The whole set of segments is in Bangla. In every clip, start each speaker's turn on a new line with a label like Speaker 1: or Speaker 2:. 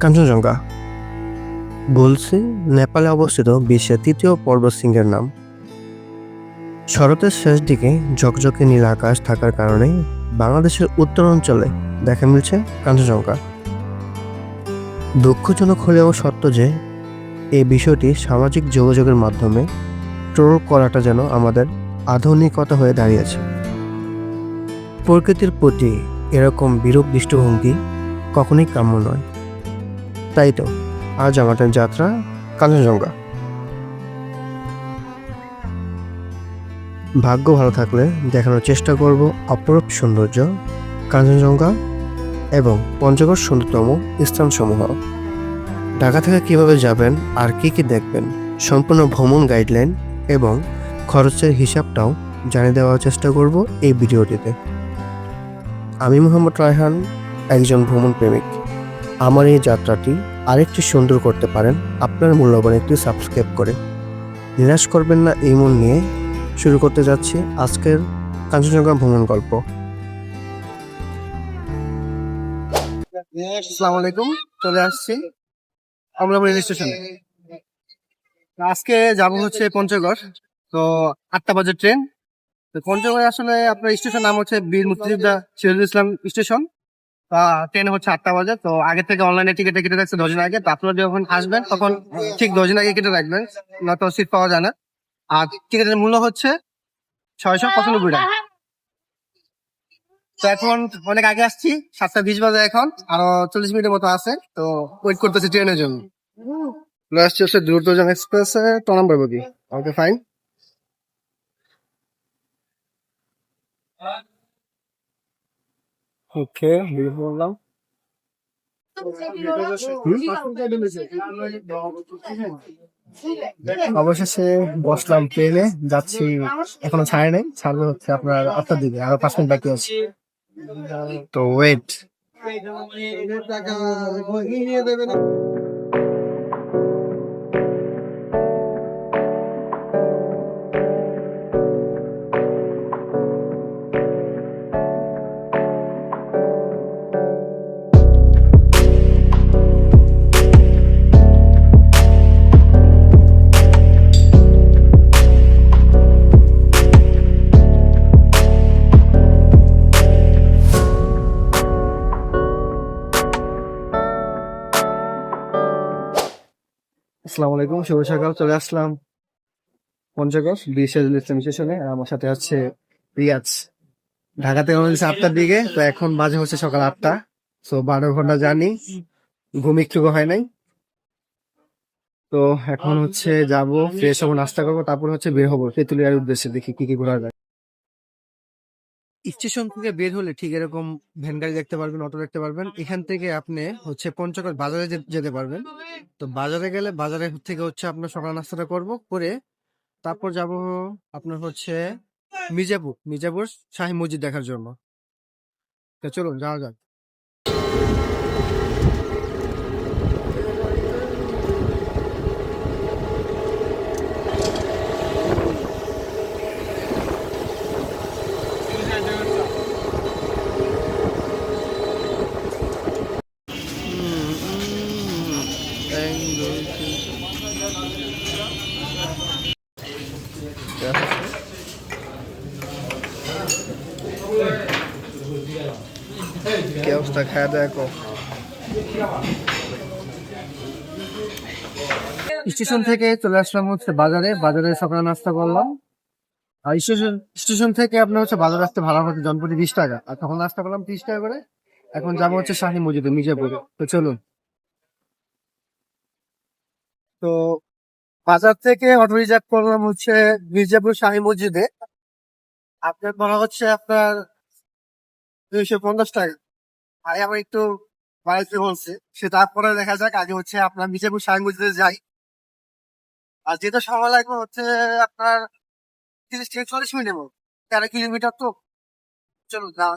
Speaker 1: কাঞ্চনজঙ্ঘা। বলছি, নেপালে অবস্থিত বিশ্বের তৃতীয় পর্বতশৃঙ্গের নাম। শরতের শেষ দিকে ঝকঝকে নীল আকাশ থাকার কারণে বাংলাদেশের উত্তর অঞ্চলে দেখা মিলছে কাঞ্চনজঙ্ঘা। দুঃখজনক হলেও সত্য যে, এই বিষয়টি সামাজিক যোগাযোগের মাধ্যমে ট্রোল করাটা যেন আমাদের আধুনিকতা হয়ে দাঁড়িয়েছে। প্রকৃতির প্রতি এরকম বিরূপ দৃষ্টিভঙ্গি কখনোই কাম্য নয়। তাই তো। আজ আমাদের যাত্রা কাঞ্চনজঙ্ঘা। ভাগ্য ভালো থাকলে দেখানোর চেষ্টা করব অপরূপ সৌন্দর্য, কাঞ্চনজঙ্ঘা এবং পঞ্চগড় সুন্দরতম স্থানসমূহ। ঢাকা থেকে কীভাবে যাবেন আর কি কি দেখবেন সম্পূর্ণ ভ্রমণ গাইডলাইন এবং খরচের হিসাবটাও জানিয়ে দেওয়ার চেষ্টা করব এই ভিডিওটিতে। আমি মোহাম্মদ রায়হান, একজন ভ্রমণ প্রেমিক। আমার এই যাত্রাটি আরেকটি সুন্দর করতে পারেন, আপনার মূল্যবান একটি সাবস্ক্রাইব করে। নিরাশ করবেন না, এই মন নিয়ে শুরু করতে যাচ্ছি আজকের কাঞ্চনজঙ্ঘা ভ্রমণ গল্প। আসসালামু আলাইকুম চলে আসছি আমরা রেল স্টেশনে আজকে যাব হচ্ছে পঞ্চগড়। তো আটটা বাজে ট্রেন তো পঞ্চগড়ে আসলে আপনার স্টেশন নাম হচ্ছে বীর মুক্তিযোদ্ধা সিরাজুল ইসলাম স্টেশন ট্রেন হচ্ছে আটটা বাজে তো আগে থেকে অনলাইনে টিকিট কেটে রাখছে দশ দিন আগে। তো আপনারা যখন আসবেন তখন ঠিক দশ দিন আগে কেটে রাখবেন না তো সিট পাওয়া যায় না। আর টিকিটের মূল্য হচ্ছে ছয়শো পঁচানব্বই টাকা। তো এখন অনেক আগে আসছি সাতটা বিশ বাজে এখন আরও চল্লিশ মিনিটের মতো আছে তো ওয়েট করতেছি ট্রেনের জন্য। আসছে হচ্ছে দ্রুতজন এক্সপ্রেস ট নাম্বার বগি ওকে ফাইন ওকে বললাম। অবশেষে বসলাম ট্রেনে যাচ্ছি, এখনও ছাড়ে নাই, ছাড়বে হচ্ছে আপনার আটটার দিকে, আরও পাঁচ মিনিট বাকি আছে। তো ওয়েট আসসালামু আলাইকুম, শুভ সকাল, চলে আসলাম পঞ্চগড় বিশেষ ইসলাম স্টেশনে আমার সাথে আছে রিয়াজ। ঢাকা থেকে আমাদের আটটার দিকে, তো এখন বাজে হচ্ছে সকাল আটটা। তো বারো ঘণ্টা জানি ঘুম একটু হয় নাই। তো এখন হচ্ছে যাব, ফ্রেশ হব, নাস্তা করব, তারপর হচ্ছে বের হব তেঁতুলিয়ার উদ্দেশ্যে দেখি কি কি ঘোরা যায়। স্টেশন থেকে বের হলে ঠিক এরকম ভ্যান গাড়ি দেখতে পারবেন অটো দেখতে পারবেন। এখান থেকে আপনি হচ্ছে পঞ্চগড় বাজারে যেতে পারবেন। তো বাজারে গেলে বাজারে থেকে হচ্ছে আপনার সকাল নাস্তাটা করব করে তারপর যাব আপনার হচ্ছে মির্জাপুর মির্জাপুর শাহী মসজিদ দেখার জন্য। তো চলুন যাওয়া যাক কি অবস্থা খাওয়া দাওয়া কো স্টেশন থেকে চলে আসলাম হচ্ছে বাজারে। বাজারে সকালে নাস্তা করলাম। আর স্টেশন স্টেশন থেকে আপনার হচ্ছে বাজার আসতে ভাড়া হচ্ছে জনপ্রতি বিশ টাকা। আর তখন নাস্তা করলাম তিরিশ টাকা করে। এখন যাব হচ্ছে শাহী মসজিদে, মির্জাপুরে। তো চলুন। তো বাজার থেকে অটো রিজার্ভ করলাম হচ্ছে মির্জাপুর শাহী মসজিদে। আপনার বলা হচ্ছে আপনার দুইশো পঞ্চাশ টাকা। আর আমার একটু বাড়াইতে বলছে। সে তারপরে দেখা যাক, আগে হচ্ছে আপনার মির্জাপুর মসজিদে যাই। আর যেটা সময় লাগবে হচ্ছে আপনার তিরিশ থেকে চল্লিশ মিনিট মতো। তেরো কিলোমিটার তো। চলুন, যাওয়া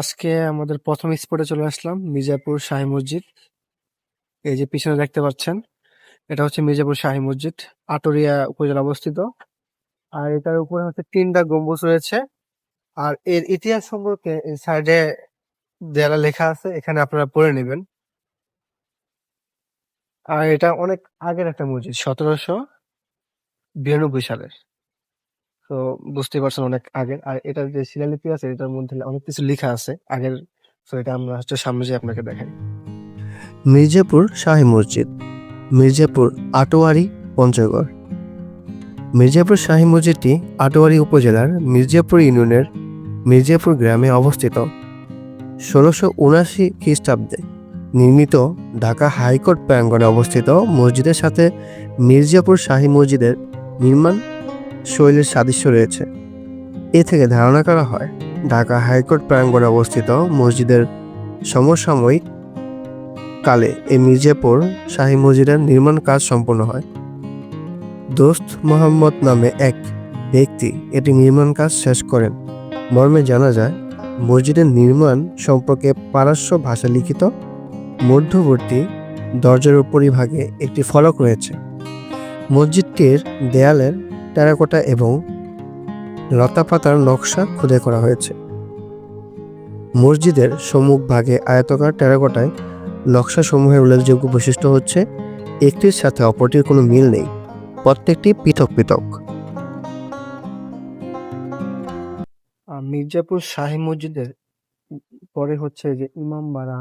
Speaker 1: আজকে আমাদের প্রথম স্পটে চলে আসলাম, মির্জাপুর শাহী মসজিদ। এই যে পিছনে দেখতে পাচ্ছেন, এটা হচ্ছে মির্জাপুর শাহী মসজিদ, আটরিয়া উপজেলা অবস্থিত। আর এটার উপরে হচ্ছে তিনটা গম্বুজ রয়েছে। আর এর ইতিহাস সম্পর্কে সাইডে দেয়ালে লেখা আছে, এখানে আপনারা পড়ে নেবেন। আর এটা অনেক আগের একটা মসজিদ, সতেরোশো বিরানব্বই সালের। তো বুঝতেই পারছেন অনেক আগের, আর এটার যে শিলালিপি আছে, এটার মধ্যে অনেক কিছু লেখা আছে আগের। তো এটা আমরা হচ্ছে সামনে আপনাকে দেখাই। মির্জাপুর শাহী মসজিদ, মির্জাপুর আটোয়ারি পঞ্চগড়। মির্জাপুর শাহী মসজিদটি আটোয়ারি উপজেলার মির্জাপুর ইউনিয়নের মির্জাপুর গ্রামে অবস্থিত। ষোলোশো উনাশি খ্রিস্টাব্দে নির্মিত ঢাকা হাইকোর্ট প্রাঙ্গণে অবস্থিত মসজিদের সাথে মির্জাপুর শাহী মসজিদের নির্মাণ শৈলীর সাদৃশ্য রয়েছে। এ থেকে ধারণা করা হয়, ঢাকা হাইকোর্ট প্রাঙ্গণে অবস্থিত মসজিদের সমসাময়িক কালে এই মির্জাপুর শাহী মসজিদের নির্মাণ কাজ সম্পন্ন হয়। দোস্ত মোহাম্মদ নামে এক ব্যক্তি এটি নির্মাণ কাজ শেষ করেন। মর্মে জানা যায়, মসজিদের নির্মাণ সম্পর্কে পারস্য ভাষা লিখিত মধ্যবর্তী দরজার উপরিভাগে একটি ফলক রয়েছে। মসজিদটির দেয়ালের টেরাকোটা এবং লতাপাতার নকশা খোদাই করা হয়েছে। মসজিদের সম্মুখ ভাগে আয়তকার টেরাকোটায় নকশাসমূহের উল্লেখযোগ্য বৈশিষ্ট্য হচ্ছে, একটির সাথে অপরটির কোনো মিল নেই, প্রত্যেকটি পৃথক পৃথক। মির্জাপুর শাহী মসজিদের পরে হচ্ছে যে ইমাম ইমামবাড়া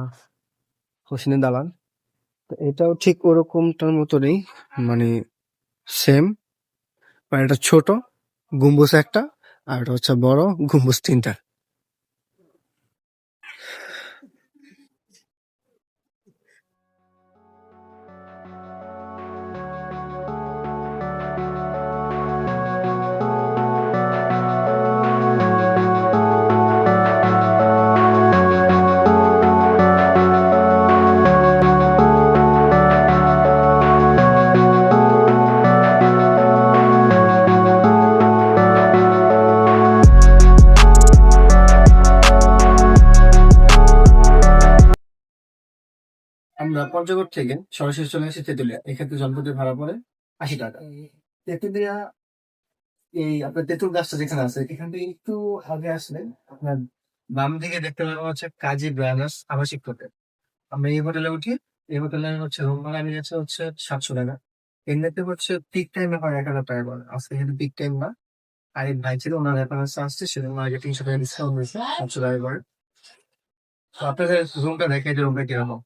Speaker 1: হোসেনের দালান। তো এটাও ঠিক ওরকমটার মতনই মানে সেম মানে এটা ছোট গম্বুজ একটা আর এটা হচ্ছে বড় গম্বুজ তিনটা। পঞ্চগড় থেকে সরাসরি চলে আসি তেতুলিয়া। এক্ষেত্রে জলপতি ভাড়া পড়ে আশি টাকা। তেতুলিয়া, এই আপনার তেঁতুল গাছটা যেখানে আছে, এখান থেকে একটু আগে আসলে আপনার বাম দিকে দেখতে পাওয়া হচ্ছে কাজী ব্রাদার্স আবাসিক হোটেল। আমরা এই হোটেলে উঠি, এই হোটেলে হচ্ছে রুম ভাড়া গেছে হচ্ছে সাতশো টাকা। এমনিতে হচ্ছে পিক টাইমে হয় এক হাজার টাকা করে আজকে কিন্তু পিক টাইম না। আর এক ভাই ছিল, ওনার রেফারেন্স আসছে, সেজন্য আগে তিনশো টাকা ডিসকাউন্ট হয়েছে সাতশো টাকা করে। আপনাদের রুমটা দেখে যে রুমটা কীরকম?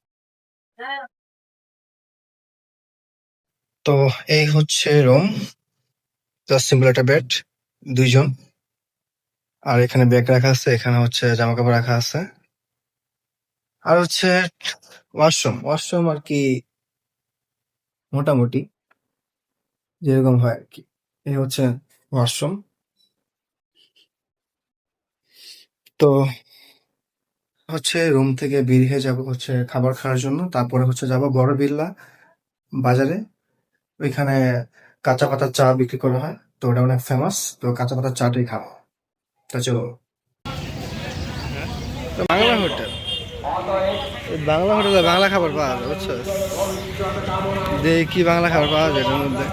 Speaker 1: তো এই হচ্ছে রুম জাস্ট সিম্পল একটা বেড দুইজন। আর এখানে ব্যাগ রাখা আছে, এখানে হচ্ছে জামা কাপড় রাখা আছে। আর হচ্ছে ওয়াশরুম ওয়াশরুম আর কি মোটামুটি যেরকম হয় আর কি। এই হচ্ছে ওয়াশরুম তো হচ্ছে রুম থেকে বের হয়ে যাব হচ্ছে খাবার খাওয়ার জন্য। তারপরে হচ্ছে যাব বড় বিল্লা বাজারে। ওইখানে কাঁচা পাতার চা বিক্রি করা হয়। তো ওটা অনেক ফেমাস তো কাঁচা পাতার চাটাই খাব তা চলো বাংলা হোটেল। বাংলা হোটেলে বাংলা খাবার পাওয়া যায়, বুঝছ? দেখি বাংলা খাবার পাওয়া যায় এটার মধ্যে।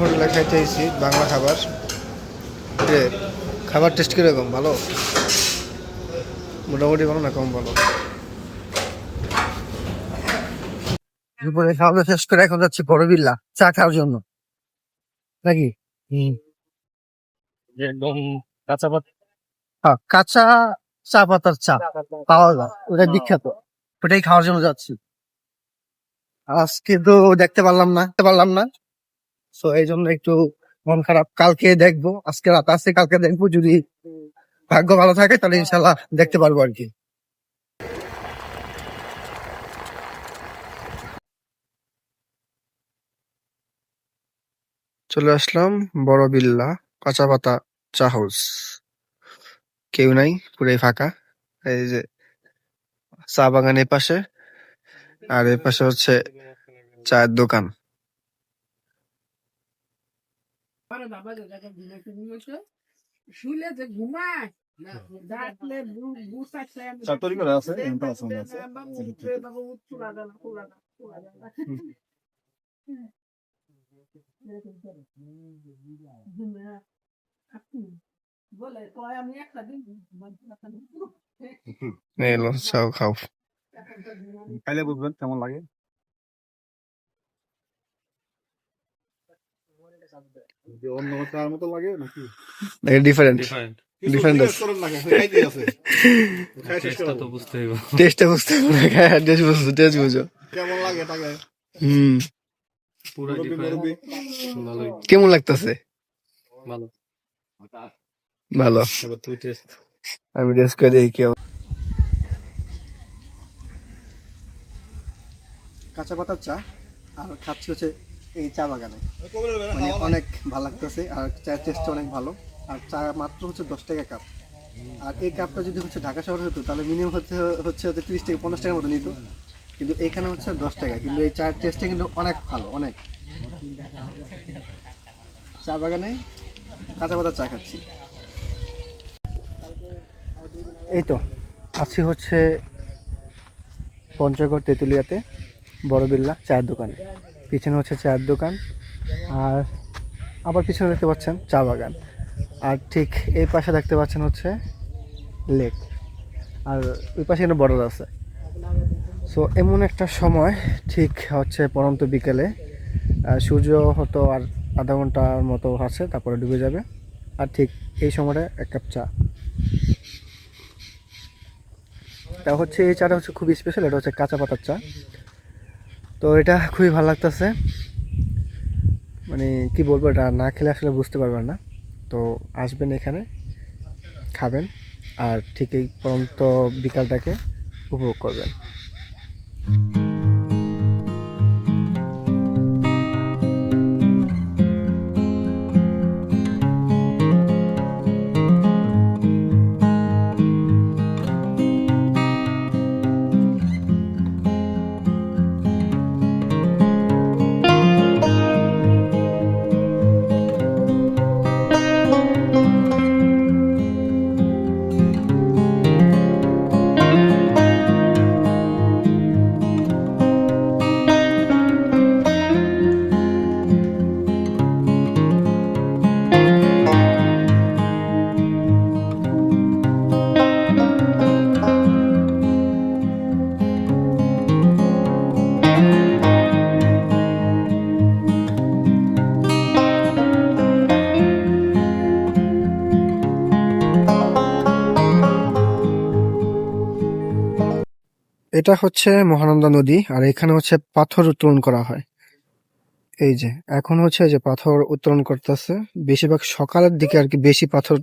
Speaker 1: হোটেলে খাইতে বাংলা খাবার। খাবার টেস্ট কীরকম ভালো? মোটামুটি ভালো না কম ভালো? দুপুরে খাওয়া দাওয়া শেষ করে এখন যাচ্ছি বড় বিল্লা চা খাওয়ার জন্য। নাকি?
Speaker 2: একদম কাঁচা পাতা।
Speaker 1: হ্যাঁ, কাঁচা চা পাতার চা পাওয়া যায়। ওটা বিখ্যাত। ওটাই খাওয়ার জন্য যাচ্ছি। আজকে তো দেখতে পারলাম না, দেখতে পারলাম না। তো এই জন্য একটু মন খারাপ। কালকে দেখব, আজকে রাত আছে, কালকে দেখব। যদি ভাগ্য ভালো থাকে, তাহলে ইনশাল্লাহ দেখতে পারব আর কি। চলে আসলাম বড় বিল্লা, কাঁচা পাতা, চা হাউস কেউ নাই, পুরাই ফাঁকা। এই যে চা বাগান এ পাশে। আর এ পাশে হচ্ছে
Speaker 3: চায়ের দোকান।
Speaker 4: শুলে যে ঘুমায়। ডাকলে বুসা
Speaker 5: চা তৈরি করা আছে, এমনটা আছে। আছে।
Speaker 4: বলে কয় আমি একটা দিন
Speaker 3: চাও খাও।
Speaker 5: খাইলে বুঝবেন কেমন লাগে? অন্য চার মতো লাগে নাকি?
Speaker 3: ডিফারেন্ট
Speaker 5: কিছু
Speaker 3: Different আছে।
Speaker 5: করেন না, খাইতেই আছে। খাই শেষ
Speaker 6: টেস্টটা তো বুঝতে হইব।
Speaker 3: টেস্টটা বুঝতে টেস্ট বুঝো টেস্ট বুঝো।
Speaker 5: কেমন লাগে তাকে?
Speaker 3: হুম।
Speaker 6: পুরো ডিফারেন্ট
Speaker 3: কেমন লাগতেছে?
Speaker 6: ভালো।
Speaker 3: আমি টেস্ট করে দেখি
Speaker 1: কাঁচা পাতার চা আর খাচ্ছি হচ্ছে এই চা বাগানে। মানে অনেক ভালো লাগতেছে আর চায়ের টেস্টটা অনেক ভালো। আর চা মাত্র হচ্ছে দশ টাকা কাপ আর এই কাপটা যদি হচ্ছে ঢাকা শহরে হতো তাহলে মিনিমাম হচ্ছে হচ্ছে হচ্ছে তিরিশ থেকে পঞ্চাশ টাকার মতো নিত। কিন্তু এখানে হচ্ছে দশ টাকা। কিন্তু এই চায়ের টেস্টটা কিন্তু অনেক ভালো অনেক। চা বাগানে কাঁচা পাতার চা খাচ্ছি। এই তো আছি হচ্ছে পঞ্চগড় তেঁতুলিয়াতে। বড় বিল্লা, চায়ের দোকানে। পিছনে হচ্ছে চায়ের দোকান, আর আবার পিছনে দেখতে পাচ্ছেন চা বাগান। আর ঠিক এই পাশে দেখতে পাচ্ছেন হচ্ছে লেক। আর ওই পাশে এখানে বর্ডার আছে। সো এমন একটা সময়, ঠিক হচ্ছে পরন্ত বিকেলে সূর্য হয়তো আর আধা ঘণ্টার মতো আছে, তারপরে ডুবে যাবে। আর ঠিক এই সময়টা এক কাপ চা। তা হচ্ছে এই চাটা হচ্ছে খুব স্পেশাল এটা হচ্ছে কাঁচা পাতার চা। তো এটা খুবই ভালো লাগতেছে। মানে কি বলব, এটা না খেলে আসলে বুঝতে পারবেন না। তো আসবেন এখানে, খাবেন, আর ঠিক এই পরন্ত বিকালটাকে উপভোগ করবেন। এটা হচ্ছে মহানন্দা নদী, আর এখানে হচ্ছে পাথর উত্তোলন করা হয়। এই যে, এখন হচ্ছে যে পাথর উত্তোলন করতেছে। বেশিরভাগ সকালের দিকে আর কি বেশি পাথর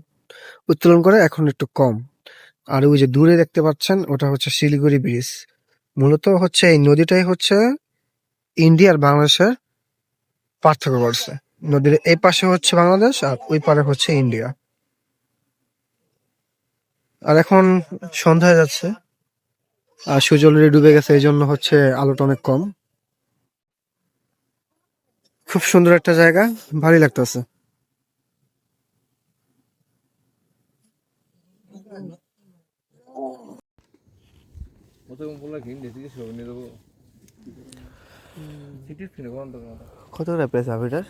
Speaker 1: উত্তোলন করে, এখন একটু কম। আর ওই যে দূরে দেখতে পাচ্ছেন, ওটা হচ্ছে শিলিগুড়ি ব্রিজ। মূলত হচ্ছে এই নদীটাই হচ্ছে ইন্ডিয়া আর বাংলাদেশের পার্থক্য করছে। নদীর এই পাশে হচ্ছে বাংলাদেশ, আর ওই পারে হচ্ছে ইন্ডিয়া। আর এখন সন্ধ্যা যাচ্ছে। আর সূর্য অলরেডি ডুবে গেছে এই জন্য হচ্ছে আলোটা অনেক কম। খুব সুন্দর একটা জায়গা ভালোই লাগতেছে।
Speaker 3: কত টাকা প্রাইস আপিটার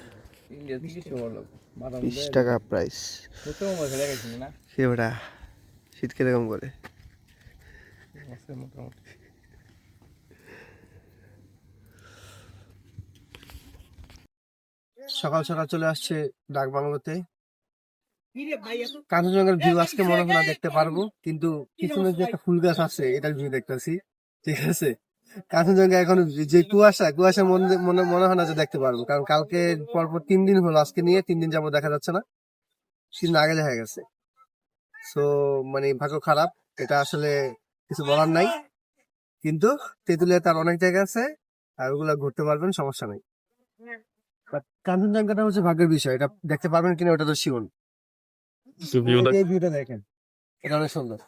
Speaker 3: বিশ টাকা প্রাইস
Speaker 6: কত আমার খেলে গেছি না?
Speaker 3: সে ওটা শীত কীরকম করে।
Speaker 6: আছে মোটামুটি।
Speaker 3: সকাল সকাল চলে আসছে ডাক বাংলোতে। কাঞ্চনজঙ্ঘার ভিউ আজকে মনে হয় না দেখতে পারব কিন্তু পিছনে যে একটা ফুল গাছ আছে এটার ভিউ দেখতেছি। ঠিক আছে? কাঞ্চনজঙ্ঘা এখন যে কুয়াশা কুয়াশা মনে মনে মনে হয় না যে দেখতে পারব কারণ কালকে পরপর তিন দিন হলো আজকে নিয়ে তিন দিন যাব দেখা যাচ্ছে না। তিন আগে দেখা গেছে। সো মানে ভাগ্য খারাপ এটা আসলে কিছু বলার নাই। কিন্তু তেঁতুলিয়া তার অনেক জায়গা আছে আর ওগুলা ঘুরতে পারবেন সমস্যা নাই। কাঞ্চনজঙ্ঘাটা হচ্ছে ভাগ্যের বিষয় এটা দেখতে পারবেন কিনা ওটা তো শিওন এই ভিউটা দেখেন এটা অনেক সুন্দর।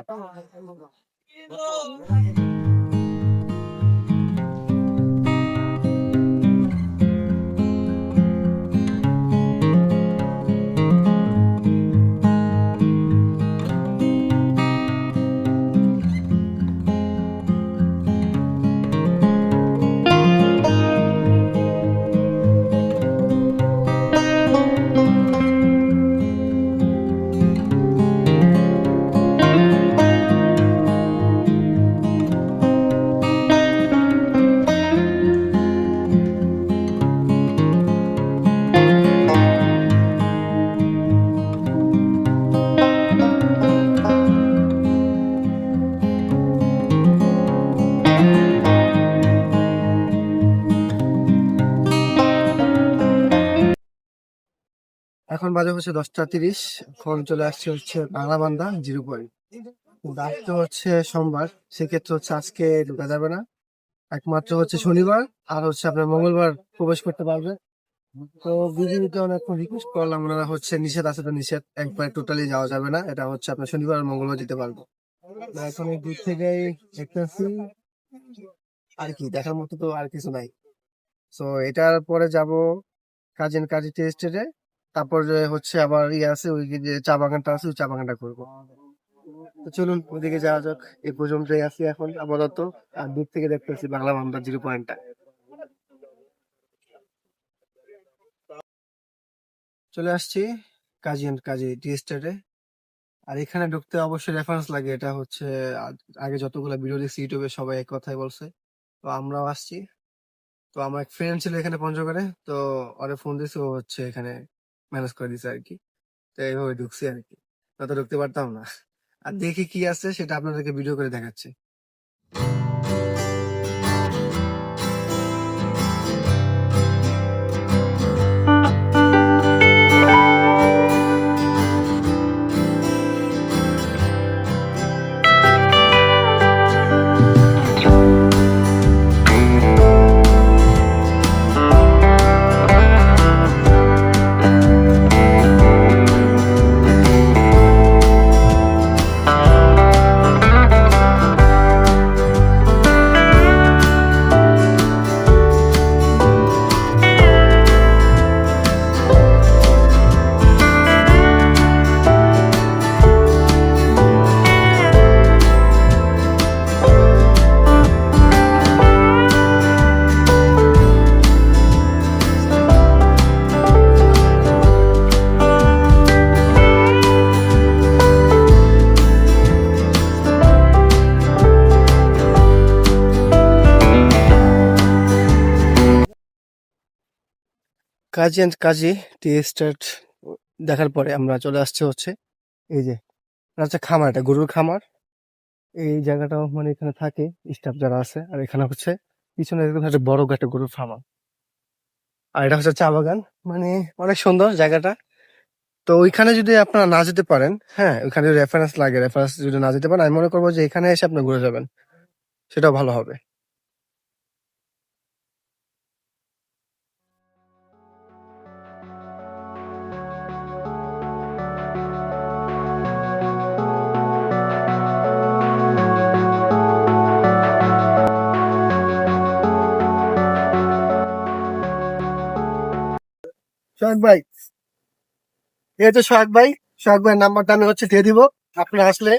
Speaker 1: এখন বাজে হচ্ছে দশটা তিরিশ। ফোন চলে আসছে হচ্ছে বাংলা বান্দা জিরো পয়েন্ট। আসতে হচ্ছে সোমবার, সেক্ষেত্রে হচ্ছে আজকে ঢুকা যাবে না একমাত্র হচ্ছে শনিবার, আর হচ্ছে আপনার মঙ্গলবার প্রবেশ করতে পারবে। তো বিজেপিতে অনেকক্ষণ রিকোয়েস্ট করলাম, ওনারা হচ্ছে নিষেধ আছে তো নিষেধ, একবার টোটালি যাওয়া যাবে না। এটা হচ্ছে আপনার শনিবার আর মঙ্গলবার যেতে পারব। তো এখন এই দূর থেকেই দেখতেছি। আর কি, দেখার মতো তো আর কিছু নাই। তো এটার পরে যাব কাজিন কাজী টেস্টেডে তারপর যে হচ্ছে আবার ইয়ে আছে, ওই যে চা বাগানটা আছে, ওই চা বাগানটা করব। তো চলুন ওদিকে যাওয়া যাক। এই পর্যন্তই আছি এখন আপাতত। আর দূর থেকে দেখতে দেখতেছি বাংলা মামলা জিরো পয়েন্টটা। চলে আসছি কাজী অ্যান্ড কাজী টি স্টেটে আর এখানে ঢুকতে অবশ্যই রেফারেন্স লাগে। এটা হচ্ছে আগে যতগুলো ভিডিও দেখছি ইউটিউবে সবাই এক কথাই বলছে। তো আমরাও আসছি। তো আমার এক ফ্রেন্ড ছিল এখানে পঞ্চগড়ে। তো ওরে ফোন দিয়েছে ও হচ্ছে এখানে ম্যানেজ করে দিছে আর কি তো এইভাবে ঢুকছি আর কি না তো ঢুকতে পারতাম না। আর দেখি কি আছে সেটা আপনাদেরকে ভিডিও করে দেখাচ্ছি। কাজী অ্যান্ড কাজী টি স্টেট দেখার পরে আমরা চলে আসছে হচ্ছে এই যে হচ্ছে খামার এটা গরুর খামার। এই জায়গাটাও মানে এখানে থাকে স্টাফ যারা আছে। আর এখানে হচ্ছে পিছনে একটা বড় একটা গরুর ফার্মার আর এটা হচ্ছে চা বাগান। মানে অনেক সুন্দর জায়গাটা। তো ওইখানে যদি আপনারা না যেতে পারেন হ্যাঁ ওইখানে রেফারেন্স লাগে রেফারেন্স যদি না যেতে পারেন, আমি মনে করব যে এখানে এসে আপনি ঘুরে যাবেন। সেটাও ভালো হবে। সোহাগ ভাই। এই হচ্ছে সোহাগ ভাই সোহাগ ভাইয়ের নাম্বারটা আমি হচ্ছে দিয়ে দিব। আপনারা আসলে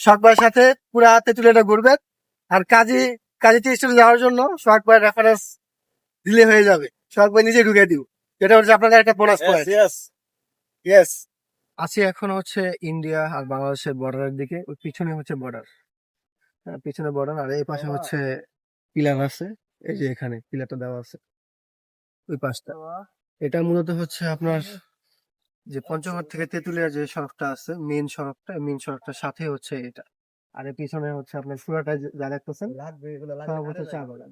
Speaker 1: সোহাগ ভাইয়ের সাথে পুরা তেঁতুলিয়াটা ঘুরবেন। আর কাজী কাজী টেস্টে যাওয়ার জন্য সোহাগ ভাইয়ের রেফারেন্স দিলে হয়ে যাবে। সোহাগ ভাই নিজে ঢুকে দিব। এটা হচ্ছে আপনাদের একটা বোনাস পয়েন্ট ইয়েস আছি এখন হচ্ছে ইন্ডিয়া আর বাংলাদেশের বর্ডারের দিকে। ওই পিছনে হচ্ছে বর্ডার হ্যাঁ পিছনে বর্ডার আর এই পাশে হচ্ছে পিলার আছে। এই যে এখানে পিলারটা দেওয়া আছে। ওই পাশটা। এটা মূলত হচ্ছে আপনার যে পঞ্চগড় থেকে তেঁতুলিয়া যে সড়কটা আছে মেন সড়কটা মেন সড়কটার সাথে হচ্ছে এটা। আর এর পিছনে হচ্ছে আপনার পুরাটা যা দেখতেছেন চা বাগান।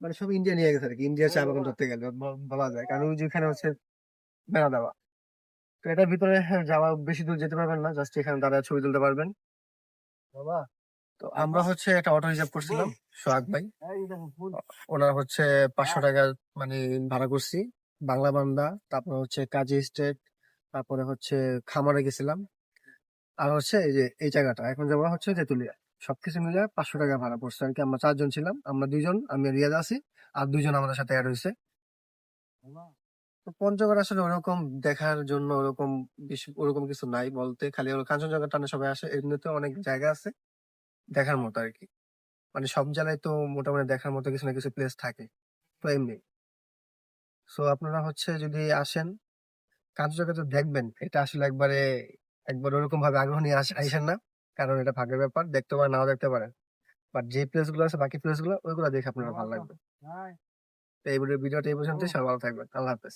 Speaker 1: মানে সব ইন্ডিয়া নিয়ে গেছে আর কি ইন্ডিয়া চা বাগান ধরতে গেলে বলা যায়। কারণ ওই যেখানে হচ্ছে বেড়া দেওয়া। তো এটার ভিতরে হ্যাঁ, যাওয়া বেশি দূর যেতে পারবেন না জাস্ট এখানে দাঁড়ায় ছবি তুলতে পারবেন। তো আমরা হচ্ছে একটা অটো রিজার্ভ করছিলাম সোহাগ ভাই। ওনার হচ্ছে পাঁচশো টাকা মানে ভাড়া করছি বাংলা বান্দা তারপর হচ্ছে কাজী স্টেট তারপরে হচ্ছে খামারে গেছিলাম। আর হচ্ছে এই যে এই জায়গাটা এখন যাব হচ্ছে তেতুলিয়া সবকিছু মিলে পাঁচশো টাকা ভাড়া পড়ছে আর কি আমরা চারজন ছিলাম আমরা দুইজন আমি রিয়াজ আছি আর দুইজন আমাদের সাথে অ্যাড হয়েছে। তো পঞ্চগড় আসলে ওরকম দেখার জন্য ওরকম ওরকম কিছু নাই বলতে খালি কাঞ্চনজঙ্ঘা টানে সবাই আসে এমনিতে অনেক জায়গা আছে। দেখার মতো আর কি মানে সব জায়গায় তো মোটামুটি দেখার মতো কিছু না কিছু প্লেস থাকে। তো এমনি। সো আপনারা হচ্ছে যদি আসেন কাঞ্চনজঙ্ঘা তো দেখবেন, এটা আসলে একবারে, একবার ওরকম ভাবে আগ্রহ নিয়ে আইসেন না। কারণ এটা ভাগ্যের ব্যাপার, দেখতে পারেন, নাও দেখতে পারেন। বাট যে প্লেসগুলো আছে, বাকি প্লেসগুলো, ওইগুলো দেখে আপনার ভালো লাগবে। তো এই ভিডিওটা এই পর্যন্ত সবাই ভালো থাকবেন। আল্লাহ হাফেজ।